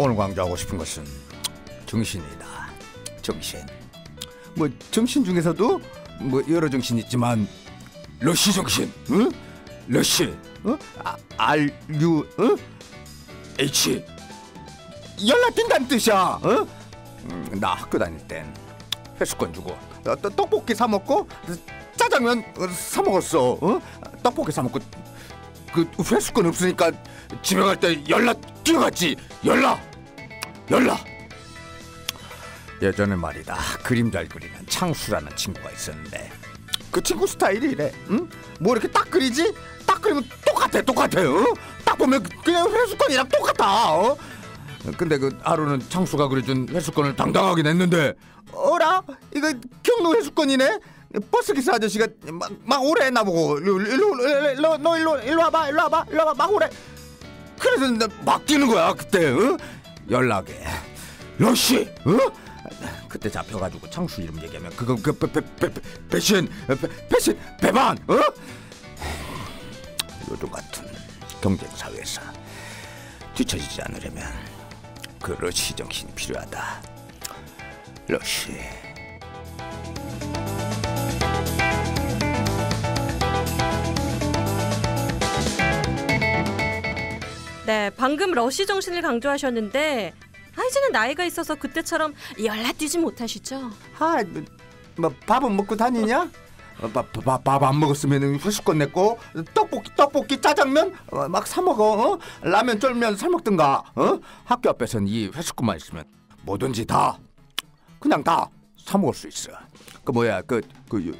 오늘 강조하고 싶은 것은 정신이다. 정신. 뭐 정신 중에서도 뭐 여러 정신 있지만 러시 정신, 응? 러시, 어? 아, R U, 어? H. 연락 뛴다는 뜻이야. 어? 음, 나 학교 다닐 땐 회수권 주고 어, 또 떡볶이 사 먹고 짜장면 어, 사 먹었어. 어? 떡볶이 사 먹고 그 회수권 없으니까 집에 갈 때 연락 뛰어갔지. 연락, 연락. 예전에 말이다 그림 잘 그리는 창수라는 친구가 있었는데 그 친구 스타일이 이래. 응? 뭐 이렇게 딱 그리지? 딱 그리면 똑같아, 똑같아. 어? 딱 보면 그냥 회수권이랑 똑같아. 어? 근데 그 하루는 창수가 그려준 회수권을 당당하게 냈는데 어라 이거 경로 회수권이네 버스 기사 아저씨가 막, 막 오래 나보고 일로 일로 일로 너 일로 일로 와봐 일로 와봐 일로 와봐 막 오래 그래서 나막 뛰는 거야 그때 어? 연락에 러시 어? 그때 잡혀가지고 창수 이름 얘기하면 그거 그 배신 배, 배신 배반 어? 요즘 같은 경쟁 사회에서 뒤처지지 않으려면 그 러시 정신이 필요하다. 러시. 네, 방금 러시 정신을 강조하셨는데 아 이제는 나이가 있어서 그때처럼 연락뛰지 못하시죠? 아, 뭐 밥은 먹고 다니냐? 밥안 먹었으면 회수권 냈고 떡볶이 떡볶이 짜장면 어, 막사 먹어 어? 라면 쫄면 사 먹든가 어? 학교 앞에선 이 회수권만 있으면 뭐든지 다 그냥 다 사 먹을 수 있어 그 뭐야 그그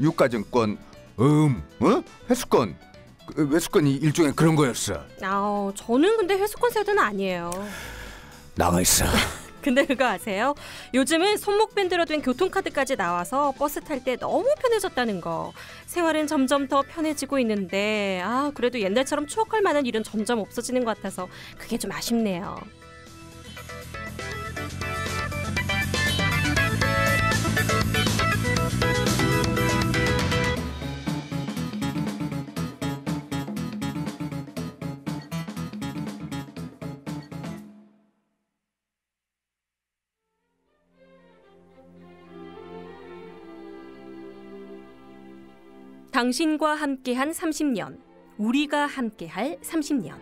유가증권 음 어? 회수권 그 회수권이 일종의 그런 거였어 아 저는 근데 회수권 세대는 아니에요 나가 있어 근데 그거 아세요? 요즘은 손목 밴드로 된 교통카드까지 나와서 버스 탈 때 너무 편해졌다는 거. 생활은 점점 더 편해지고 있는데 아 그래도 옛날처럼 추억할 만한 일은 점점 없어지는 것 같아서 그게 좀 아쉽네요. 당신과 함께한 30년, 우리가 함께할 30년.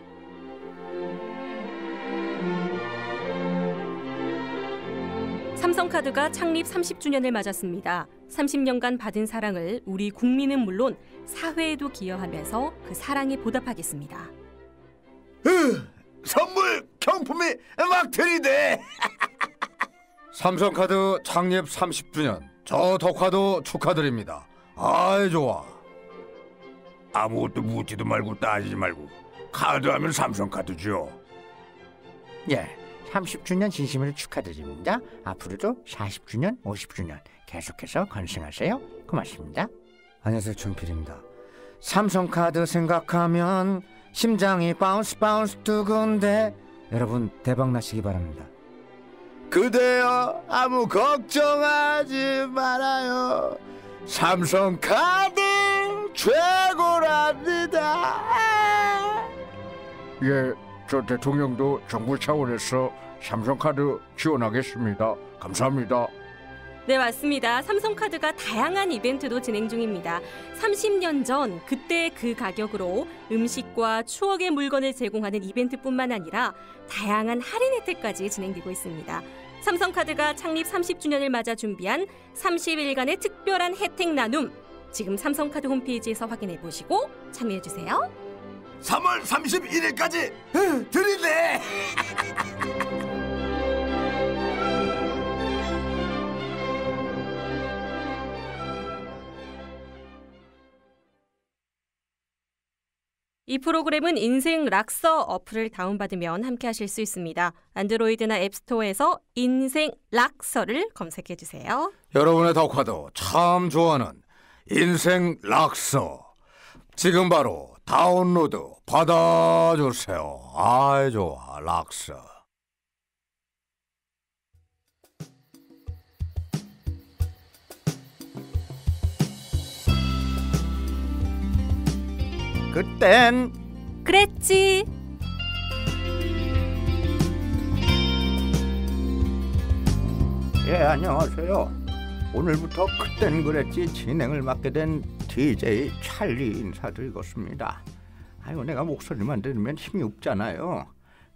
삼성카드가 창립 30주년을 맞았습니다. 30년간 받은 사랑을 우리 국민은 물론 사회에도 기여하면서 그 사랑에 보답하겠습니다. 으, 선물 경품이 막 들이대. 삼성카드 창립 30주년 저 덕화도 축하드립니다. 아이 좋아. 아무것도 묻지도 말고 따지지 말고 카드 하면 삼성카드죠. 예, 30주년 진심으로 축하드립니다. 앞으로도 40주년, 50주년 계속해서 건승하세요. 고맙습니다. 안녕하세요, 준필입니다. 삼성카드 생각하면 심장이 바운스 바운스 두근데 여러분 대박 나시기 바랍니다. 그대여 아무 걱정하지 말아요. 삼성카드 최고랍니다. 예, 저 대통령도 정부 차원에서 삼성카드 지원하겠습니다. 감사합니다. 네, 맞습니다. 삼성카드가 다양한 이벤트도 진행 중입니다. 30년 전 그때 그 가격으로 음식과 추억의 물건을 제공하는 이벤트뿐만 아니라 다양한 할인 혜택까지 진행되고 있습니다. 삼성카드가 창립 30주년을 맞아 준비한 30일간의 특별한 혜택 나눔 지금 삼성카드 홈페이지에서 확인해 보시고 참여해 주세요. 3월 31일까지 드리네. 이 프로그램은 인생 락서 어플을 다운받으면 함께 하실 수 있습니다. 안드로이드나 앱스토어에서 인생 락서를 검색해 주세요. 여러분의 덕화도 참 좋아하는 인생 락서 지금 바로 다운로드 받아주세요. 아 좋아 락서. 그땐 그랬지. 예 안녕하세요. 오늘부터 그땐 그랬지 진행을 맡게 된 DJ 찰리 인사드리겠습니다. 아유 내가 목소리만 들으면 힘이 없잖아요.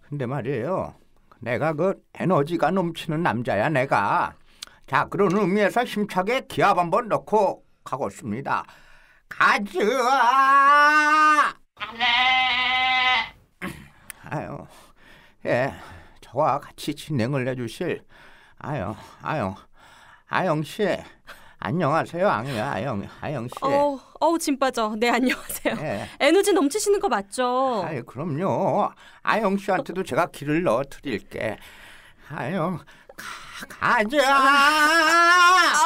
근데 말이에요. 내가 그 에너지가 넘치는 남자야 내가. 자 그런 의미에서 힘차게 기합 한번 넣고 가겠습니다. 가즈아! 아유, 예, 저와 같이 진행을 해주실 아유, 아유, 아영 씨, 안녕하세요, 아영, 아영, 아영 씨. 어, 어우 진 빠져. 네 안녕하세요. 예, 에너지 넘치시는 거 맞죠? 아유, 그럼요. 아영 씨한테도 제가 길을 넣어 드릴게. 아영, 가, 가자.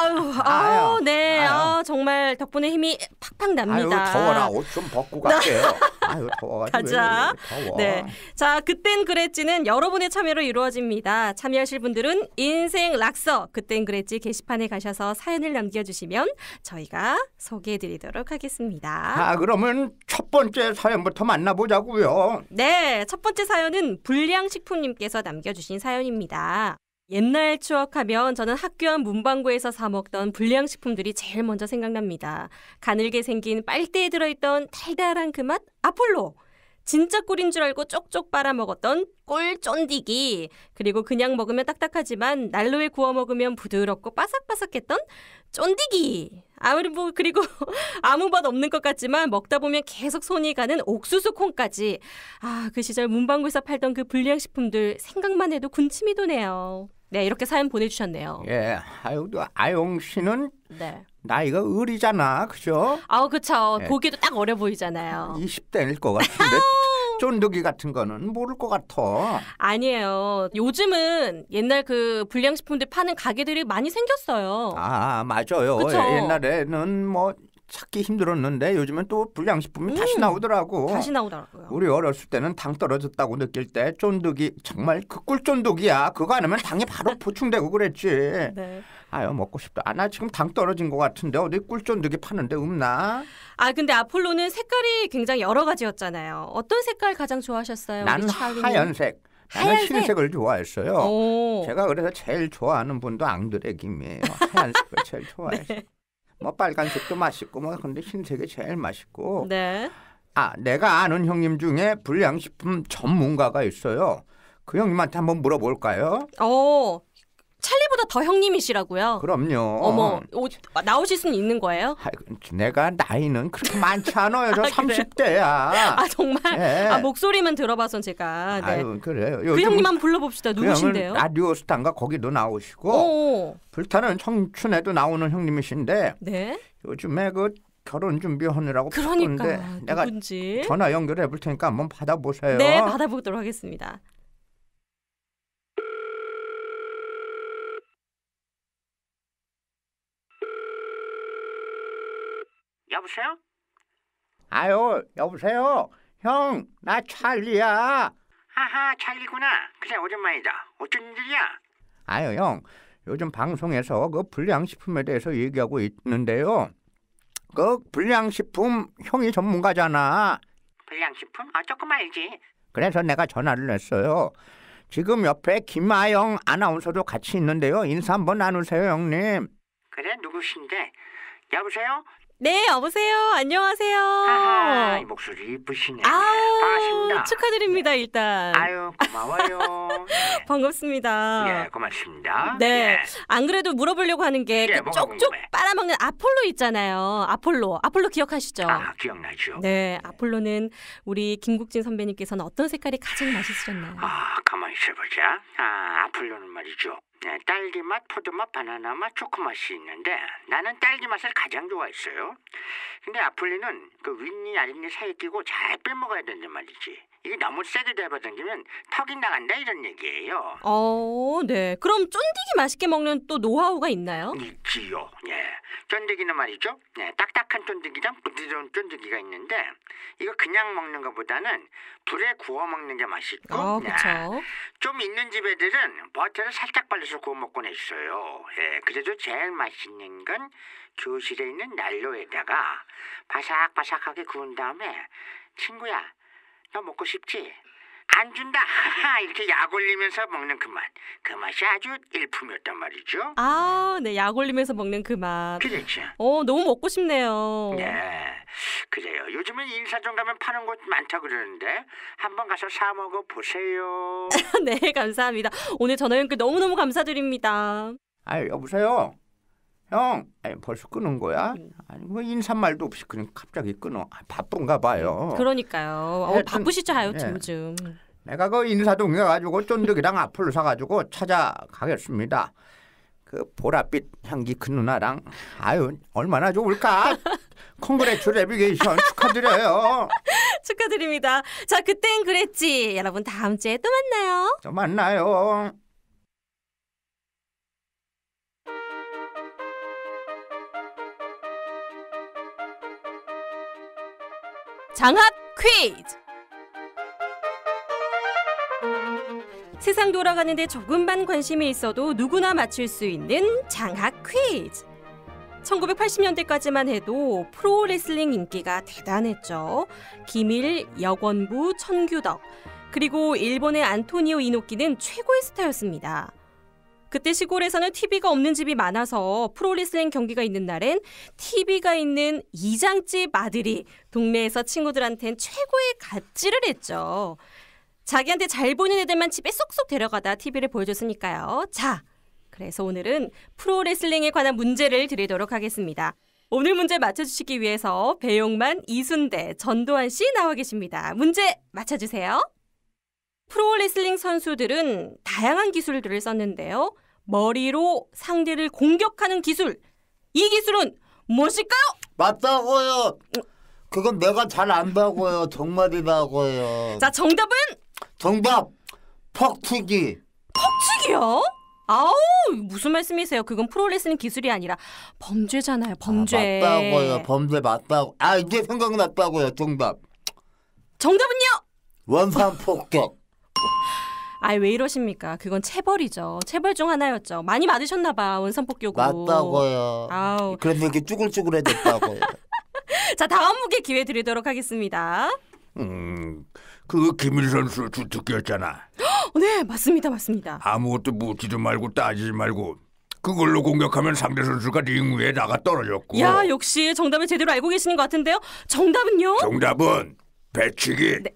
아유, 아유, 아유, 네, 아유. 아, 정말 덕분에 힘이 팍팍 아유, 납니다. 더워라. 옷 좀 벗고 갈게요. 아유, 더워가지고. 가자. 더워. 네. 자, 그땐 그랬지는 여러분의 참여로 이루어집니다. 참여하실 분들은 인생 락서 그땐 그랬지 게시판에 가셔서 사연을 남겨주시면 저희가 소개해드리도록 하겠습니다. 아, 그러면 첫 번째 사연부터 만나보자고요. 네, 첫 번째 사연은 불량식품님께서 남겨주신 사연입니다. 옛날 추억하면 저는 학교 앞 문방구에서 사 먹던 불량식품들이 제일 먼저 생각납니다. 가늘게 생긴 빨대에 들어있던 달달한 그 맛 아폴로. 진짜 꿀인 줄 알고 쪽쪽 빨아 먹었던 꿀 쫀디기. 그리고 그냥 먹으면 딱딱하지만 난로에 구워 먹으면 부드럽고 바삭바삭했던 쫀디기. 아무리 뭐 그리고 아무 맛 없는 것 같지만 먹다 보면 계속 손이 가는 옥수수 콩까지. 아, 그 시절 문방구에서 팔던 그 불량식품들 생각만 해도 군침이 도네요. 네, 이렇게 사연 보내주셨네요. 예, 아유, 또 아영 씨는 네. 나이가 어리잖아, 그죠? 아우, 그쵸. 네. 보기에도 딱 어려 보이잖아요. 20대일 것 같은데 쫀득이 같은 거는 모를 것 같아. 아니에요. 요즘은 옛날 그 불량식품들 파는 가게들이 많이 생겼어요. 아, 맞아요. 그쵸? 옛날에는 뭐 찾기 힘들었는데 요즘은 또 불량식품이 다시 나오더라고. 음. 다시 나오더라고요. 우리 어렸을 때는 당 떨어졌다고 느낄 때 쫀득이 정말 그 꿀쫀득이야. 그거 안 하면 당이 바로 보충되고 그랬지. 네. 아유 먹고 싶다. 아 나 지금 당 떨어진 것 같은데 어디 꿀쫀득이 파는데 없나? 아, 근데 아폴로는 색깔이 굉장히 여러 가지였잖아요. 어떤 색깔 가장 좋아하셨어요? 찰리는? 하얀색. 나는 하얀색? 흰색을 좋아했어요. 오. 제가 그래서 제일 좋아하는 분도 앙드레 김이에요. 하얀색을 제일 좋아해서. 뭐 빨간색도 맛있고 뭐 근데 흰색이 제일 맛있고. 네. 아 내가 아는 형님 중에 불량식품 전문가가 있어요. 그 형님한테 한번 물어볼까요? 어, 찰리보다 더 형님이시라고요? 그럼요. 어머, 오, 아, 나오실 수는 있는 거예요? 아이고, 내가 나이는 그렇게 많지 않아요. 저 아, 그래요? 30대야. 아, 정말? 예. 아, 목소리만 들어봐선 제가. 네. 아유 그래요. 그 형님 한번 불러봅시다. 그 누구신데요? 라디오 스타인가 거기도 나오시고 오, 불타는 청춘에도 나오는 형님이신데 네. 요즘에 그 결혼 준비하느라고 그러니까 바쁜데 내가. 전화 연결해 볼 테니까 한번 받아보세요. 네, 받아보도록 하겠습니다. 여보세요? 아유 여보세요. 형 나 찰리야. 하하 찰리구나. 그래 오랜만이다. 어쩐 일이야? 아유 형 요즘 방송에서 그 불량식품에 대해서 얘기하고 있는데요. 그 불량식품 형이 전문가잖아. 불량식품? 아 조금 알지. 그래서 내가 전화를 했어요. 지금 옆에 김아영 아나운서도 같이 있는데요. 인사 한번 나누세요, 형님. 그래 누구신데? 여보세요? 네, 여보세요. 안녕하세요. 이 목소리 이쁘시네. 아우, 반갑습니다. 축하드립니다, 일단. 아유 고마워요. 반갑습니다. 예, 예 고맙습니다. 네. 예. 안 그래도 물어보려고 하는 게 예, 그 뭐가 쪽쪽 궁금해? 빨아먹는 아폴로 있잖아요. 아폴로. 아폴로 기억하시죠? 아 기억나죠? 네, 아폴로는 우리 김국진 선배님께서는 어떤 색깔이 가장 맛있으셨나요? 아, 가만히 있어보자. 아, 아폴로는 말이죠. 네, 딸기 맛, 포도 맛, 바나나 맛, 초코 맛이 있는데 나는 딸기 맛을 가장 좋아했어요. 근데 아폴로는 그 윗니 아랫니 사이에 끼고 잘 빼먹어야 된단 말이지. 이게 너무 세게 잡아당기면 턱이 나간다 이런 얘기예요. 어, 네. 그럼 쫀디기 맛있게 먹는 또 노하우가 있나요? 있지요. 예. 쫀득이는 말이죠. 예, 딱딱한 쫀득이랑 부드러운 쫀득이가 있는데 이거 그냥 먹는 것보다는 불에 구워 먹는 게 맛있고 어, 예, 그쵸. 좀 있는 집 애들은 버터를 살짝 발라서 구워 먹곤 했어요. 예, 그래도 제일 맛있는 건 교실에 있는 난로에다가 바삭바삭하게 구운 다음에 친구야, 너 먹고 싶지? 안 준다. 이렇게 약 올리면서 먹는 그 맛. 그 맛이 아주 일품이었단 말이죠. 아, 네, 약 올리면서 먹는 그 맛. 그렇죠. 어, 너무 먹고 싶네요. 네, 그래요. 요즘은 인사동 가면 파는 곳 많다 그러는데 한번 가서 사 먹어 보세요. 네, 감사합니다. 오늘 전화 연결 너무너무 감사드립니다. 아 여보세요. 형, 아니, 벌써 끊은 거야? 아니 뭐 인사말도 없이 그냥 갑자기 끊어. 아, 바쁜가 봐요. 그러니까요. 어, 바쁘시죠, 하여 네. 요즘. 내가 그 인사동에 가지고 쫀득이랑 앞을 사가지고 찾아가겠습니다. 그 보랏빛 향기 큰 누나랑 아유 얼마나 좋을까? 콩그레츄 레비게이션 축하드려요. 축하드립니다. 자, 그땐 그랬지. 여러분 다음 주에 또 만나요. 또 만나요. 장학 퀴즈. 세상 돌아가는데 조금만 관심이 있어도 누구나 맞출 수 있는 장학 퀴즈. 1980년대까지만 해도 프로레슬링 인기가 대단했죠. 기밀, 여권부, 천규덕, 그리고 일본의 안토니오 이노키는 최고의 스타였습니다. 그때 시골에서는 TV가 없는 집이 많아서 프로레슬링 경기가 있는 날엔 TV가 있는 이장집 아들이 동네에서 친구들한텐 최고의 갑질을 했죠. 자기한테 잘 보이는 애들만 집에 쏙쏙 데려가다 TV를 보여줬으니까요. 자, 그래서 오늘은 프로레슬링에 관한 문제를 드리도록 하겠습니다. 오늘 문제 맞춰주시기 위해서 배용만, 이순대, 전도환 씨 나와 계십니다. 문제 맞춰주세요. 프로레슬링 선수들은 다양한 기술들을 썼는데요. 머리로 상대를 공격하는 기술. 이 기술은 무엇일까요? 맞다고요. 그건 내가 잘 안다고요. 정말이라고요. 자, 정답은 정답 퍽튀기. 퍽치기요? 아우, 무슨 말씀이세요? 그건 프로레슬링 기술이 아니라 범죄잖아요, 범죄. 아, 맞다고요. 범죄 맞다고. 아 이제 생각났다고요. 정답 정답은요? 원산 폭격. 아, 왜 이러십니까? 그건 체벌이죠. 체벌 중 하나였죠. 많이 맞으셨나 봐. 원산폭격으로. 맞다고요. 아우. 그래서 이렇게 쭈글쭈글해졌다고요. 자, 다음 무게 기회 드리도록 하겠습니다. 음, 그 김일 선수 주특기였잖아. 어, 네, 맞습니다. 맞습니다. 아무것도 묻지도 말고 따지지 말고 그걸로 공격하면 상대 선수가 링 위에 나가 떨어졌고. 야, 역시 정답을 제대로 알고 계시는 것 같은데요. 정답은요? 정답은 배치기. 네,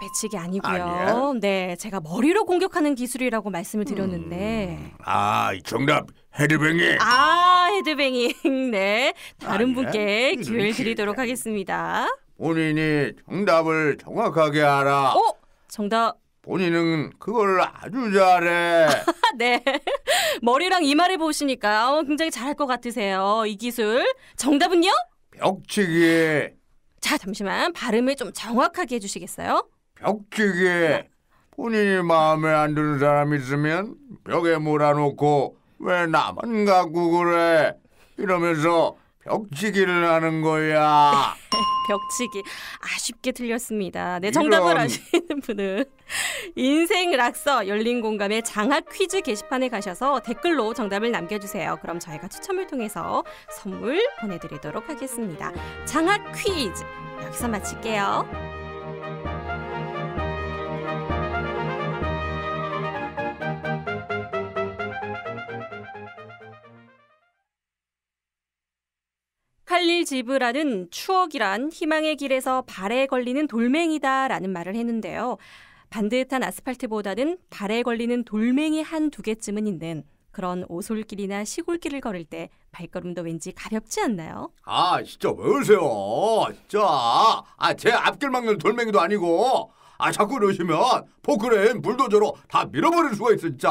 배치기 아니고요. 아니야? 네, 제가 머리로 공격하는 기술이라고 말씀을 드렸는데. 아, 정답 헤드뱅이. 아, 헤드뱅잉. 네. 다른 아니야? 분께 이런 기회를 기회. 드리도록 하겠습니다. 본인이 정답을 정확하게 알아. 어? 정답. 본인은 그걸 아주 잘해. 아, 네. 머리랑 이마를 보시니까 어, 굉장히 잘할 것 같으세요. 이 기술. 정답은요? 벽치기, 자, 잠시만. 발음을 좀 정확하게 해주시겠어요? 벽치기. 본인이 마음에 안 드는 사람 있으면 벽에 몰아놓고 왜 나만 갖고 그래? 이러면서 벽치기를 하는 거야. 벽치기. 아쉽게 틀렸습니다. 네, 정답을 이런. 아시는 분은 인생 락서 열린 공감의 장학 퀴즈 게시판에 가셔서 댓글로 정답을 남겨주세요. 그럼 저희가 추첨을 통해서 선물 보내드리도록 하겠습니다. 장학 퀴즈 여기서 마칠게요. 칼릴 지브라는 추억이란 희망의 길에서 발에 걸리는 돌멩이다라는 말을 했는데요. 반듯한 아스팔트보다는 발에 걸리는 돌멩이 한 두 개쯤은 있는 그런 오솔길이나 시골길을 걸을 때 발걸음도 왠지 가볍지 않나요? 아 진짜 왜 그러세요? 진짜 아제 앞길 막는 돌멩이도 아니고 아 자꾸 이러시면 포크레인 불도저로 다 밀어버릴 수가 있어 진짜.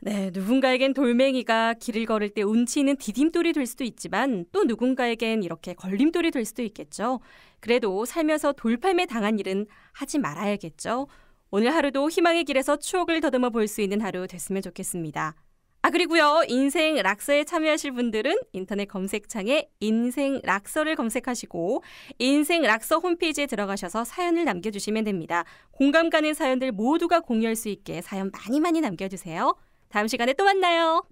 네, 누군가에겐 돌멩이가 길을 걸을 때 운치 있는 디딤돌이 될 수도 있지만 또 누군가에겐 이렇게 걸림돌이 될 수도 있겠죠. 그래도 살면서 돌팔매 당한 일은 하지 말아야겠죠. 오늘 하루도 희망의 길에서 추억을 더듬어 볼 수 있는 하루 됐으면 좋겠습니다. 아 그리고요 인생 락서에 참여하실 분들은 인터넷 검색창에 인생 락서를 검색하시고 인생 락서 홈페이지에 들어가셔서 사연을 남겨주시면 됩니다. 공감 가는 사연들 모두가 공유할 수 있게 사연 많이 많이 남겨주세요. 다음 시간에 또 만나요.